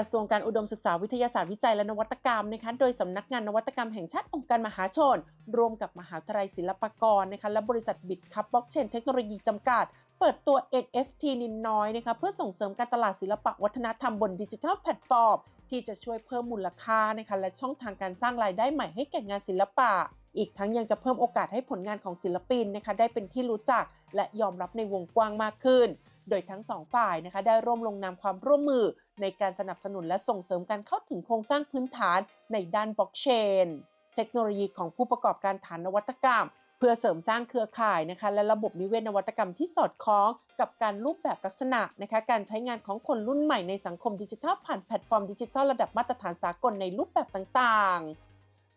ระทรวงการอุดมศึกษาวิทยาศาสตร์วิจัยและนวัตกรรมนะคะโดยสำนักงานนวัตกรรมแห่งชาติองค์การมหาชน ร่วมกับมหาวิทยาลัยศิลปากรนะคะและบริษัทบิตคัพบล็อกเชนเทคโนโลยีจำกัด เปิดตัว NFT นินน้อยนะคะเพื่อส่งเสริมการตลาดศิลปะวัฒนธรรมบนดิจิทัลแพลตฟอร์มที่จะช่วยเพิ่มมูลค่านะคะและช่องทางการสร้างรายได้ใหม่ให้แก่งานศิลปะ อีกทั้งยังจะเพิ่มโอกาสให้ผลงานของศิลปินนะคะได้เป็นที่รู้จัก และยอมรับในวงกว้างมากขึ้น โดยทั้งสองฝ่ายนะคะได้ร่วมลงนามความร่วมมือในการสนับสนุนและส่งเสริมการเข้าถึงโครงสร้างพื้นฐานในด้านบล็อกเชน เทคโนโลยีของผู้ประกอบการฐานนวัตกรรม เพื่อเสริมสร้างเครือข่ายนะคะและระบบนิเวศนวัตกรรมที่สอดคล้องกับการรูปแบบลักษณะนะคะการใช้งานของคนรุ่นใหม่ในสังคมดิจิทัลผ่านแพลตฟอร์มดิจิทัลระดับมาตรฐานสากลในรูปแบบต่างๆ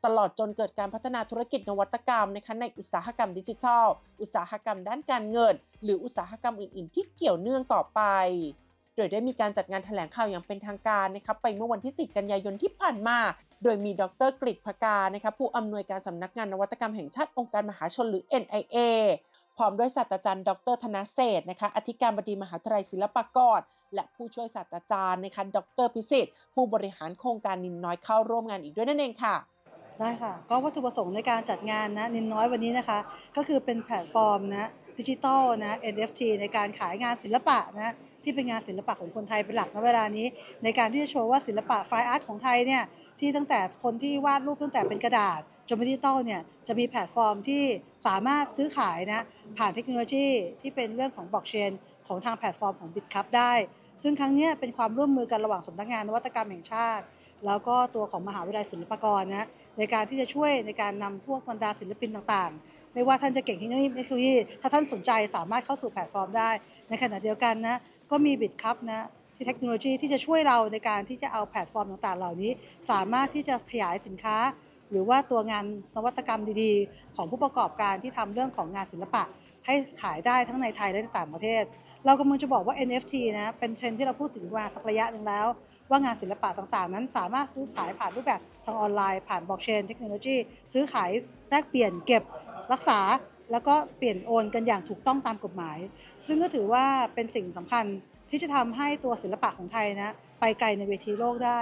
ตลอดจนเกิดการพัฒนาธุรกิจนวัตกรรมนะคะในอุตสาหกรรมดิจิทัล อุตสาหกรรมด้านการเงิน หรืออุตสาหกรรมอื่น ๆ ที่เกี่ยวเนื่องต่อไป โดยได้มีการจัดงานแถลงข่าวอย่างเป็นทางการนะคะไปเมื่อวันที่ 10 กันยายนที่ผ่านมา โดยมีดรกฤษภกานะคะผู้อำนวยการสำนักงานนวัตกรรมแห่งชาติองค์การมหาชนหรือ NIA พร้อมด้วยศาสตราจารย์ ดรธนเศษนะคะอธิการบดีมหาวิทยาลัยศิลปากร และผู้ช่วยศาสตราจารย์นะคะดรพิสิทธิ์ ผู้บริหารโครงการนินน้อยเข้าร่วมงานอีกด้วยนั่นเองค่ะ ได้ค่ะ ก็วัตถุประสงค์ในการจัดงานนะนินน้อยวันนี้นะคะ ก็คือเป็นแพลตฟอร์มนะดิจิตอลนะ NFT ในการขายงานศิลปะนะที่เป็นงานศิลปะของคนไทยเป็นหลักณเวลานี้ ในการที่จะโชว์ว่าศิลปะไฟอาร์ตของไทยเนี่ยที่ตั้งแต่คนที่วาดรูปตั้งแต่เป็นกระดาษจนเป็นดิจิตอลเนี่ยจะมีแพลตฟอร์มที่สามารถซื้อขายนะผ่านเทคโนโลยีที่เป็นเรื่องของบล็อกเชนของทางแพลตฟอร์มของ BitCup ได้ ซึ่งครั้งนี้เป็นความร่วมมือกันระหว่างสำนักงานนวัตกรรมแห่งชาติ แล้วก็ตัวของมหาวิทยาลัยศิลปากรนะ ในการที่จะช่วยในการนำพวกบรรดาศิลปินต่างๆ ไม่ว่าท่านจะเก่งเทคโนโลยีเทคโนโลยี ถ้าท่านสนใจสามารถเข้าสู่แพลตฟอร์มได้ ในขณะเดียวกันนะก็มีบิตคัพนะที่เทคโนโลยีที่จะช่วยเราในการที่จะเอาแพลตฟอร์มต่างๆ เหล่านี้ สามารถที่จะขยายสินค้า หรือว่าตัวงานนวัตกรรมดีๆ ของผู้ประกอบการที่ทำเรื่องของงานศิลปะ ให้ขายได้ทั้งในไทยและต่างประเทศ เรากำลังจะบอกว่า NFT นะเป็นเทรนที่เราพูดถึงมาสักระยะหนึ่งแล้ว ว่างานศิลปะต่างๆ นั้นสามารถซื้อขายผ่านรูปแบบทางออนไลน์ ผ่านบล็อกเชนเทคโนโลยีซื้อขายแลกเปลี่ยนเก็บรักษา แล้วก็เปลี่ยนโอนกันอย่างถูกต้องตามกฎหมาย ซึ่งก็ถือว่าเป็นสิ่งสำคัญที่จะทำให้ตัวศิลปะของไทยนะไปไกลในเวทีโลกได้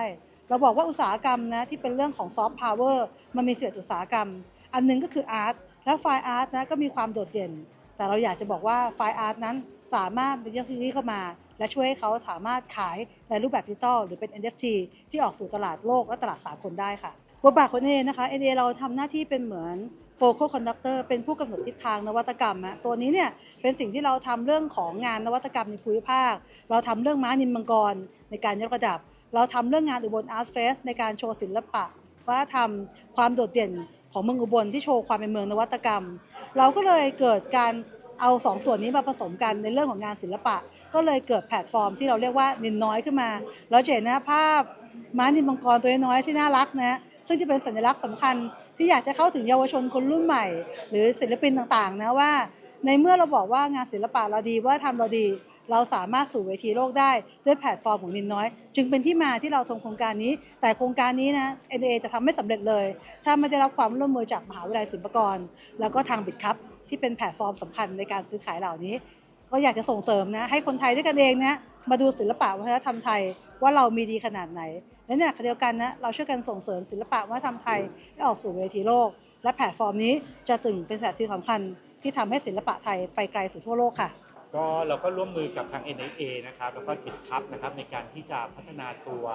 เราบอกว่าอุตสาหกรรมนะที่เป็นเรื่องของซอฟต์พาวเวอร์มันมีเศษอุตสาหกรรม อันหนึงก็คืออาร์ตแล้วไฟอาร์ตนะก็มีความโดดเด่น แต่เราอยากจะบอกว่าไฟอาร์ตนั้นสามารถเป็นเรื่องที่เข้ามา และช่วยให้เขาสามารถขายในรูปแบบดิจิตอลหรือเป็น NFT ที่ออกสู่ตลาดโลกและตลาดสากลได้ค่ะบทบาทของ NA นะคะ NA เราทำหน้าที่เป็นเหมือน Focal Conductor เป็นผู้กำหนดทิศทางนวัตกรรมอะตัวนี้เนี่ยเป็นสิ่งที่เราทำเรื่องของงานนวัตกรรมในภูมิภาค เราทำเรื่องม้านินมังกรในการยกระดับ เราทำเรื่องงานอุบลอาร์ตเฟสในการโชว์ศิลปะวัฒนธรรมความโดดเด่นของเมืองอุบลที่โชว์ความเป็นเมืองนวัตกรรม เราก็เลยเกิดการเอาสองส่วนนี้มาผสมกันในเรื่องของงานศิลปะ ก็เลยเกิดแพลตฟอร์มที่เราเรียกว่านินน้อยขึ้นมา เราจะเห็นนะภาพม้านินมังกรตัวน้อยที่น่ารักนะซึ่งจะเป็นสัญลักษณ์สำคัญที่อยากจะเข้าถึงเยาวชนคนรุ่นใหม่ หรือศิลปินต่างๆนะว่า ในเมื่อเราบอกว่างานศิลปะเราดีว่าทำเราดี เราสามารถสู่เวทีโลกได้ด้วยแพลตฟอร์มของนินน้อย จึงเป็นที่มาที่เราทำโครงการนี้ แต่โครงการนี้นะ NA จะทำไม่สำเร็จเลย ถ้าไม่ได้รับความร่วมมือจากมหาวิทยาลัยศิลปากร แล้วก็ทางบิดคัพที่เป็นแพลตฟอร์มสำคัญในการซื้อขายเหล่านี้ ก็อยากจะส่งเสริมนะให้คนไทยด้วยกันเองนะมาดูศิลปะวัฒนธรรมไทยว่าเรามีดีขนาดไหน และเนี่ยเดียวกันนะเราช่วยกันส่งเสริมศิลปะวัฒนธรรมไทยให้ออกสู่เวทีโลก และแพลตฟอร์มนี้จะตึงเป็นแพลตที่สำคัญที่ทำให้ศิลปะไทยไปไกลสู่ทั่วโลกค่ะ ก็เราก็ร่วมมือกับทาง NIA นะครับแล้วก็ติดคัพนะครับในการที่จะพัฒนาตัว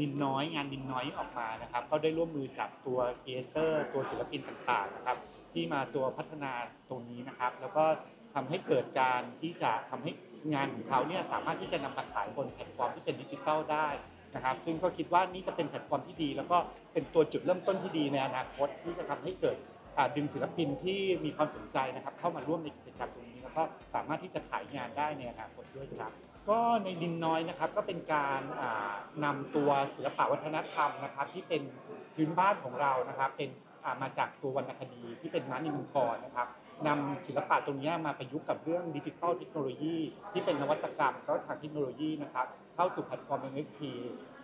นินน้อยงานนินน้อยออกมานะครับ ก็ได้ร่วมมือจากตัวครีเอเตอร์ตัวศิลปินต่างๆนะครับที่มาตัวพัฒนาตรงนี้นะครับ แล้วก็ ทำให้เกิดการที่จะทำให้งานของเขาเนี่ยสามารถที่จะนำมาขายบนแพลตฟอร์มที่เป็นดิจิทัลได้นะครับ ซึ่งก็คิดว่านี่จะเป็นแพลตฟอร์มที่ดี แล้วก็เป็นตัวจุดเริ่มต้นที่ดีในอนาคตที่จะทำให้เกิดดึงศิลปินที่มีความสนใจนะครับเข้ามาร่วมในกิจกรรมตรงนี้แล้วก็สามารถที่จะขายงานได้ในอนาคตด้วยครับ ก็ในดินน้อยนะครับก็เป็นการอ่านำตัวศิลปวัฒนธรรมนะครับ ที่เป็นพื้นบ้านของเรานะครับ เป็นมาจากตัววรรณคดีที่เป็นม้านินมังกรนะครับนำศิลปะตรงนี้มาประยุกต์กับเรื่องดิจิทัลเทคโนโลยีที่เป็นนวัตกรรมก็ทางเทคโนโลยีนะครับเข้าสู่แพลตฟอร์ม NFT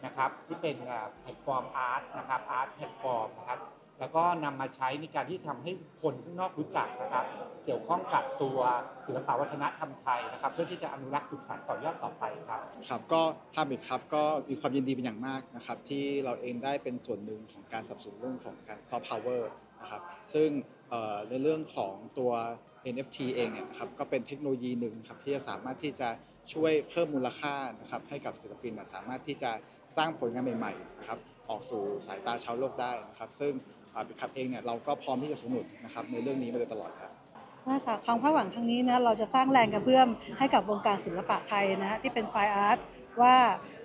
นะครับที่เป็นแพลตฟอร์มอาร์ตนะครับอาร์ตแพลตฟอร์มนะครับแล้วก็นำมาใช้ในการที่ทำให้คนข้างนอกรู้จักนะครับ เกี่ยวข้องกับตัวศิลปวัฒนธรรมไทยนะครับ เพื่อที่จะอนุรักษ์สืบสานต่อยอดต่อไปครับครับก็ทางบิดครับก็มีความยินดีเป็นอย่างมากนะครับ ที่เราเองได้เป็นส่วนหนึ่งของการสนับสนุนเรื่องของการซอฟต์พาวเวอร์นะครับซึ่ง ในเรื่องของตัว NFT เองเนี่ยครับก็เป็นเทคโนโลยีหนึ่งครับที่จะสามารถที่จะช่วยเพิ่มมูลค่านะครับให้กับศิลปินสามารถที่จะสร้างผลงานใหม่ๆนะครับออกสู่สายตาชาวโลกได้นะครับซึ่งบิคับเองเนี่ยเราก็พร้อมที่จะสนับสนุนนะครับในเรื่องนี้มาโดยตลอดครับใช่ค่ะความคาดหวังครั้งนี้นะเราจะสร้างแรงกระเพื่อมให้กับวงการศิลปะไทยนะที่เป็นไฟอาร์ต ว่า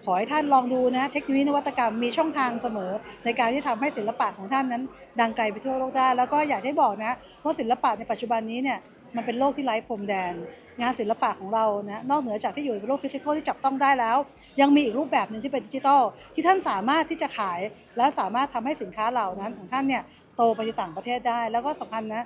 ขอให้ท่านลองดูนะเทคโนโลยีนวัตกรรมมีช่องทางเสมอ ในการที่ทำให้ศิลปะของท่านนั้น ดังไกลไปทั่วโลกได้ แล้วก็อยากให้บอกนะว่าศิลปะในปัจจุบันนี้เนี่ยมันเป็นโลกที่ไร้พรมแดน งานศิลปะของเรานะนอกเหนือจากที่อยู่ในโลกฟิสิกอลที่จับต้องได้แล้ว ยังมีอีกรูปแบบหนึ่งที่เป็นดิจิทัลที่ท่านสามารถที่จะขาย และสามารถทำให้สินค้าเหล่านั้นของท่านเนี่ยโตไปในต่างประเทศได้ แล้วก็สำคัญนะ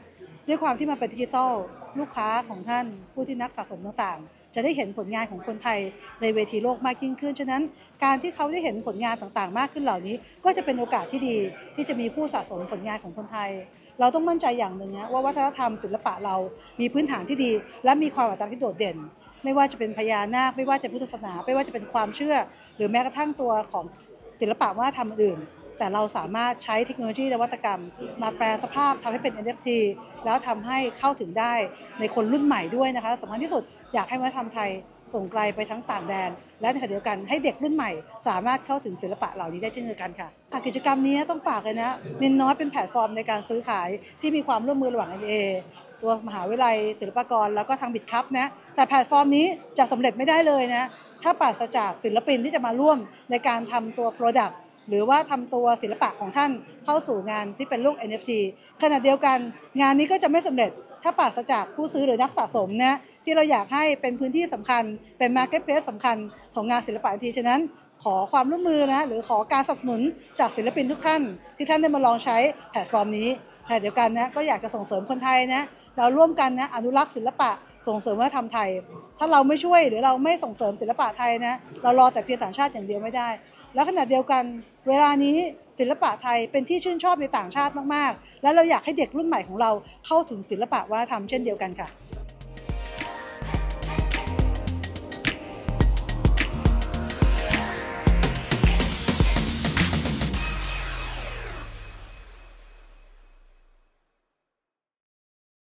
ด้วยความที่มันเป็นดิจิทัลลูกค้าของท่านผู้ที่นักสะสมต่างๆ จะได้เห็นผลงานของคนไทยในเวทีโลกมากยิ่งขึ้น ฉะนั้นการที่เขาได้เห็นผลงานต่างๆ มากขึ้นเหล่านี้ ก็จะเป็นโอกาสที่ดีที่จะมีผู้สะสมผลงานของคนไทย เราต้องมั่นใจอย่างหนึ่งนะว่าวัฒนธรรมศิลปะเรามีพื้นฐานที่ดี และมีความอัตลักษณ์ที่โดดเด่น ไม่ว่าจะเป็นพญานาคไม่ว่าจะพุทธศาสนา ไม่ว่าจะเป็นความเชื่อ หรือแม้กระทั่งตัวของศิลปะวัฒนธรรมอื่น แต่เราสามารถใช้เทคโนโลยีนวัตกรรม มาแปลสภาพทำให้เป็น NFT แล้วทำให้เข้าถึงได้ในคนรุ่นใหม่ด้วยนะคะสำคัญที่สุดอยากให้วัฒนธรรมไทยส่งไกลไปทั้งต่างแดน และในขณะเดียวกันให้เด็กรุ่นใหม่ สามารถเข้าถึงศิลปะเหล่านี้ได้เช่นเดียวกันค่ะกิจกรรมนี้ต้องฝากเลยนะนินน้อยเป็นแพลตฟอร์มในการซื้อขายที่มีความร่วมมือระหว่าง NA ตัวมหาวิทยาลัยศิลปากรแล้วก็ทางบิดคัพนะแต่แพลตฟอร์มนี้จะสำเร็จไม่ได้เลยนะถ้าปราศจากศิลปินที่จะมาร่วมในการทำตัว Product หรือว่าทำตัวศิลปะของท่านเข้าสู่งานที่เป็นลูก NFT ขณะเดียวกันงานนี้ก็จะไม่สำเร็จถ้าปราศจากผู้ซื้อหรือนักสะสมนะที่เราอยากให้เป็นพื้นที่สำคัญ เป็น Marketplace สสำคัญของงานศิลปะ NFT ฉะนั้นขอความร่วมมือนะหรือขอการสนับสนุนจากศิลปินทุกท่าน ที่ท่านได้มาลองใช้แพลตฟอร์มนี้ขณะเดียวกันนะก็อยากจะส่งเสริมคนไทยนะเราร่วมกันนะอนุรักษ์ศิลปะส่งเสริมวัฒนธรรมไทย ถ้าเราไม่ช่วยหรือเราไม่ส่งเสริมศิลปะไทยนะเรารอแต่เพียงต่างชาติอย่างเดียวไม่ได้ และขณะเดียวกันเวลานี้ศิลปะไทยเป็นที่ชื่นชอบในต่างชาติมาก ๆ และเราอยากให้เด็กรุ่นใหม่ของเราเข้าถึงศิลปะวัฒนธรรมเช่นเดียวกันค่ะ